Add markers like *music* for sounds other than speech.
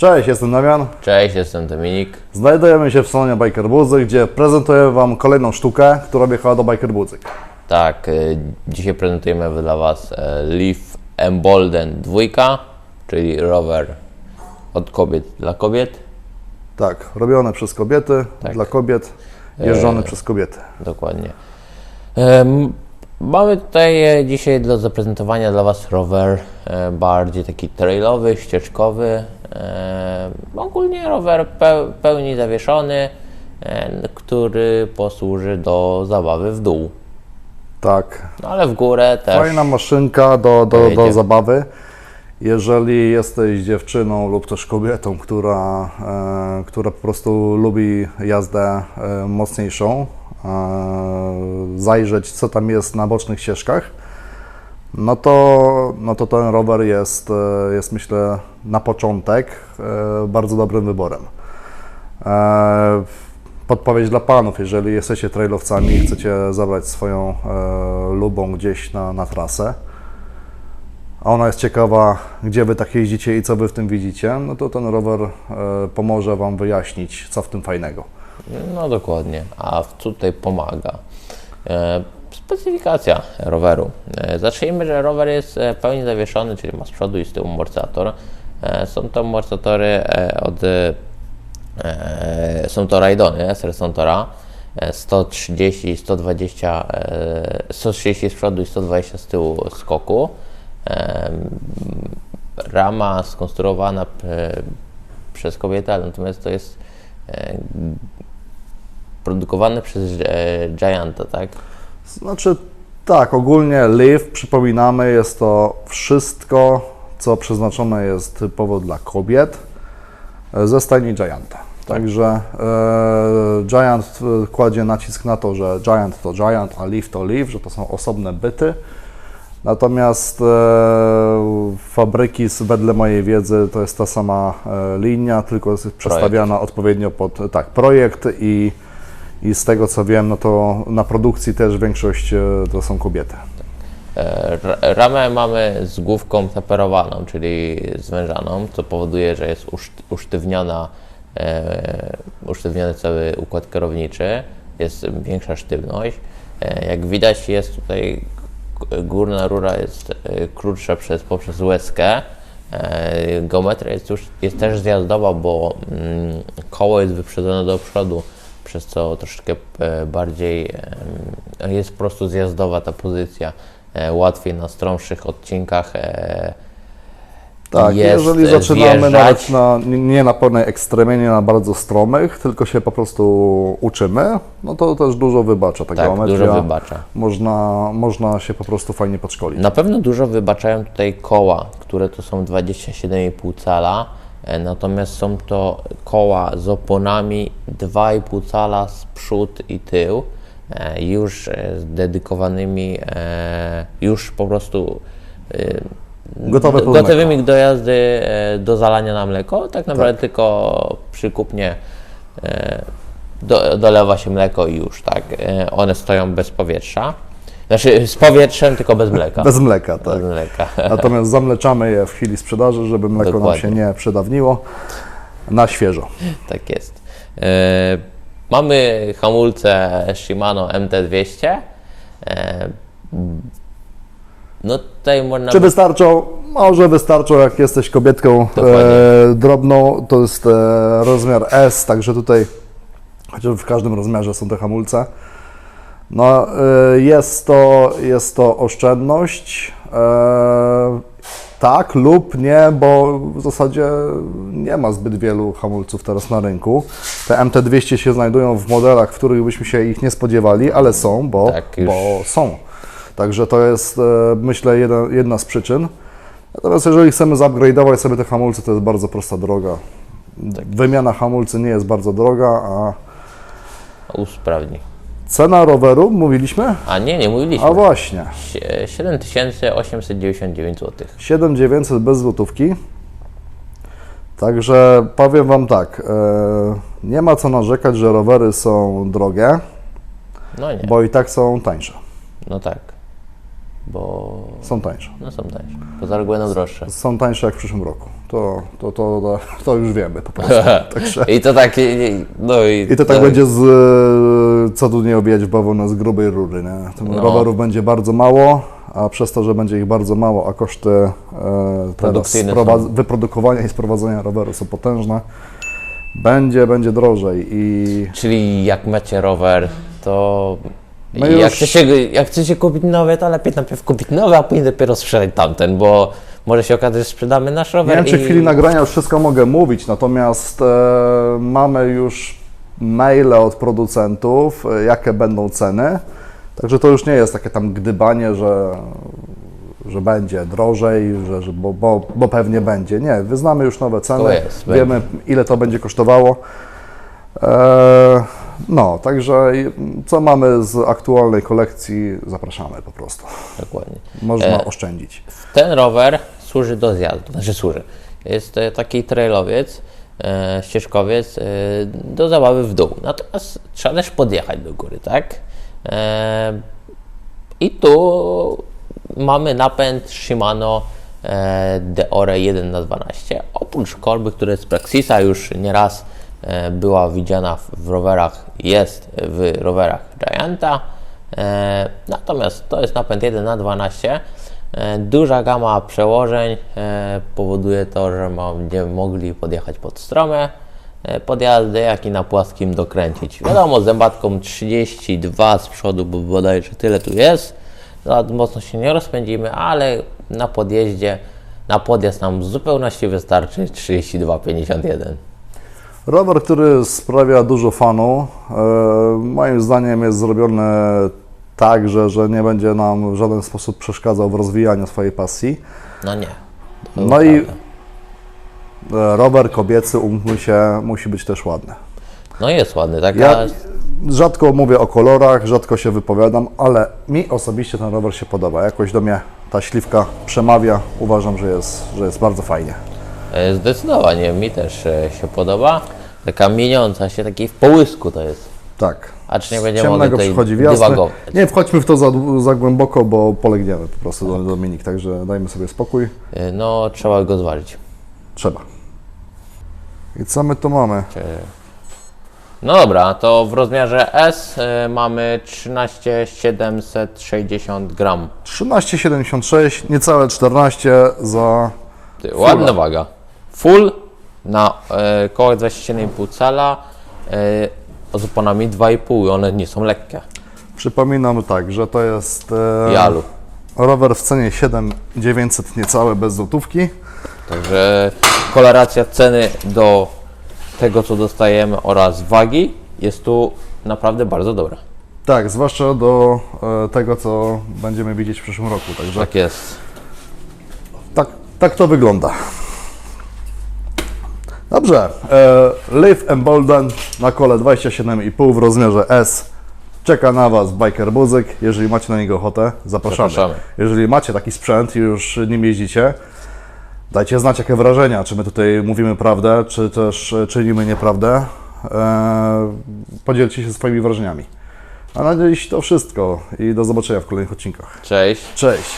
Cześć, jestem Damian. Cześć, jestem Dominik. Znajdujemy się w salonie Biker Budzyk, gdzie prezentujemy Wam kolejną sztukę, która wjechała do Biker Budzyk. Tak, y, dzisiaj prezentujemy dla Was e, Leaf Embolden 2, czyli rower od kobiet dla kobiet. Tak, robione przez kobiety, Tak. dla kobiet, jeżdżone przez kobiety. Dokładnie. Em, Mamy tutaj e, dzisiaj do zaprezentowania dla Was rower e, bardziej taki trailowy, ścieżkowy. E, Ogólnie rower pe- pełni zawieszony, e, który posłuży do zabawy w dół. Tak, No ale w górę też. fajna maszynka do, do, do zabawy. Jeżeli jesteś dziewczyną lub też kobietą, która, e, która po prostu lubi jazdę e, mocniejszą, e, zajrzeć co tam jest na bocznych ścieżkach, no to, no to ten rower jest, e, jest myślę na początek e, bardzo dobrym wyborem. E, Podpowiedź dla panów, jeżeli jesteście trailowcami i chcecie zabrać swoją lubą gdzieś na, na trasę, a ona jest ciekawa, gdzie wy tak jeździcie i co wy w tym widzicie, no to ten rower pomoże wam wyjaśnić, co w tym fajnego. No dokładnie, a tutaj pomaga. Specyfikacja roweru. E, zacznijmy, że rower jest e, pełni zawieszony, czyli ma z przodu i z tyłu amortyzator. E, są to amortyzatory e, od... Są to Raidony z Resontora. E, 130, 120, e, 130 z przodu i 120 z tyłu skoku. Rama skonstruowana przez kobietę, natomiast to jest produkowane przez Gianta, tak? Znaczy, tak, ogólnie Live, przypominamy, jest to wszystko, co przeznaczone jest typowo dla kobiet e, ze stajni Gianta. Także e, Giant e, kładzie nacisk na to, że Giant to Giant, a Live to Live, że to są osobne byty. Natomiast e, fabryki, wedle mojej wiedzy, to jest ta sama e, linia, tylko jest przestawiana odpowiednio pod tak, projekt i, i z tego co wiem, no to na produkcji też większość e, to są kobiety. E, ra- Ramę mamy z główką taperowaną, czyli zwężaną, co powoduje, że jest uszt- usztywniona, e, usztywniony cały układ kierowniczy, jest większa sztywność. Jak widać jest tutaj górna rura jest krótsza przez, poprzez łezkę. Geometria jest, już, jest też zjazdowa, bo mm, koło jest wyprzedzone do przodu, przez co troszeczkę e, bardziej em, jest po prostu zjazdowa ta pozycja. E, łatwiej na stromszych odcinkach e, Tak, jest jeżeli e, zaczynamy zjeżdżać. nawet na, nie- na pełnej ekstremie, nie na bardzo stromych, tylko się po prostu uczymy, no to też dużo wybacza ta Tak, geometria. dużo wybacza. Można, można się po prostu fajnie podszkolić. Na pewno dużo wybaczają tutaj koła, które to są 27,5 cala, e, natomiast są to koła z oponami 2,5 cala z przód i tył, e, już e, z dedykowanymi, e, już po prostu e, Gotowe gotowymi do jazdy, e, do zalania na mleko. Tak naprawdę tylko przy kupnie e, do, dolewa się mleko i już, tak. E, One stoją bez powietrza. Znaczy z powietrzem, tylko bez mleka. Bez mleka, tak. Bez mleka. Natomiast zamleczamy je w chwili sprzedaży, żeby mleko nam Dokładnie. się nie przedawniło na świeżo. tak jest. E, mamy hamulce Shimano MT200. E, no tutaj można... Czy wystarczą? Może wystarczą, jak jesteś kobietką e, drobną, to jest e, rozmiar S, także tutaj, chociaż w każdym rozmiarze są te hamulce. No, e, jest, to, jest to oszczędność, e, tak lub nie, bo w zasadzie nie ma zbyt wielu hamulców teraz na rynku. Te MT200 się znajdują w modelach, w których byśmy się ich nie spodziewali, ale są, bo, Tak, bo są. Także to jest, e, myślę, jedna, jedna z przyczyn. Natomiast jeżeli chcemy zupgrade'ować sobie te hamulce, to jest bardzo prosta droga. Wymiana hamulcy nie jest bardzo droga, a Usprawni. Cena roweru, mówiliśmy? A nie, nie mówiliśmy. A właśnie, Sie- 7899 zł. 7900 bez złotówki. Także powiem Wam tak, e, nie ma co narzekać, że rowery są drogie, No nie, bo i tak są tańsze. no tak. Bo Są tańsze. no są tańsze. Poza reguły będą droższe. Są tańsze jak w przyszłym roku. To, to, to, to już wiemy po prostu. *laughs* Także. I to tak, no i... I to tak będzie z, e, co tu nie obijać w bawona z grubej rury, nie? Tym No. Rowerów będzie bardzo mało, a przez to, że będzie ich bardzo mało, a koszty e, teraz wyprodukowania i sprowadzenia roweru są potężne, będzie, będzie drożej i Czyli jak macie rower, to My jak, już- chcecie, jak chcecie kupić nowy, to lepiej najpierw kupić nowy, a później dopiero sprzedać tamten, bo może się okazać, że sprzedamy nasz nie rower wiem, czy w i... chwili nagrania już wszystko mogę mówić, natomiast e, mamy już maile od producentów, e, jakie będą ceny, także to już nie jest takie tam gdybanie, że, że będzie drożej, że, że, bo, bo, bo pewnie będzie. Nie, wyznamy już nowe ceny, jest, wiemy ile to będzie kosztowało. E, no, także co mamy z aktualnej kolekcji, zapraszamy po prostu. Dokładnie. Można E, oszczędzić. Ten rower służy do zjazdu, znaczy służy. Jest e, taki trailowiec, e, ścieżkowiec e, do zabawy w dół. Natomiast trzeba też podjechać do góry, tak? E, I tu mamy napęd Shimano e, Deore 1 na 12 Oprócz kolby, która z Praxisa już nieraz e, była widziana w, rowerach, jest w rowerach Gianta. E, natomiast to jest napęd 1 na 12 E, Duża gama przełożeń e, powoduje to, że będziemy mogli podjechać pod stromę e, podjazdy, jak i na płaskim dokręcić. Wiadomo, z zębatką 32 z przodu, bo bodajże tyle tu jest. Za mocno się nie rozpędzimy, ale na podjeździe, na podjazd nam w zupełności wystarczy 32,51. Rower, który sprawia dużo fanu, e, moim zdaniem jest zrobiony tak, że, że nie będzie nam w żaden sposób przeszkadzał w rozwijaniu swojej pasji. No nie. No i prawda. e, rower kobiecy, umówmy się, musi być też ładny. No jest ładny, taka... Ja rzadko mówię o kolorach, rzadko się wypowiadam, ale mi osobiście ten rower się podoba. Jakoś do mnie ta śliwka przemawia. Uważam, że jest, że jest bardzo fajnie. E, Zdecydowanie, mi też e, się podoba. Taka mieniąca się, taki w połysku to jest. Tak. A czy nie będziemy mogli tutaj przychodzi w jasne. dywagować? Nie wchodźmy w to za, za głęboko, bo polegniemy po prostu, Dominik. Także dajmy sobie spokój. E, No, trzeba go zważyć. Trzeba. I co my tu mamy? No dobra, to w rozmiarze S mamy 13760 gram. 13,76, niecałe 14 za. Ty, Ładna waga. Full na e, kołach 27,5 cala e, z oponami 2,5 i one nie są lekkie. Przypominam tak, że to jest e, Jalu. rower w cenie 7900 niecałe bez złotówki. Także koleracja ceny do tego, co dostajemy oraz wagi jest tu naprawdę bardzo dobra. Tak, zwłaszcza do e, tego, co będziemy widzieć w przyszłym roku. Także Tak jest. tak, tak to wygląda. Dobrze. Live Embolden na kole 27,5 w rozmiarze S. Czeka na Was Biker Muzyk. Jeżeli macie na niego ochotę, zapraszamy. Zapraszamy. Jeżeli macie taki sprzęt i już nim jeździcie, dajcie znać jakie wrażenia. Czy my tutaj mówimy prawdę, czy też e, czynimy nieprawdę. E, podzielcie się swoimi wrażeniami. A na dziś to wszystko i do zobaczenia w kolejnych odcinkach. Cześć. Cześć!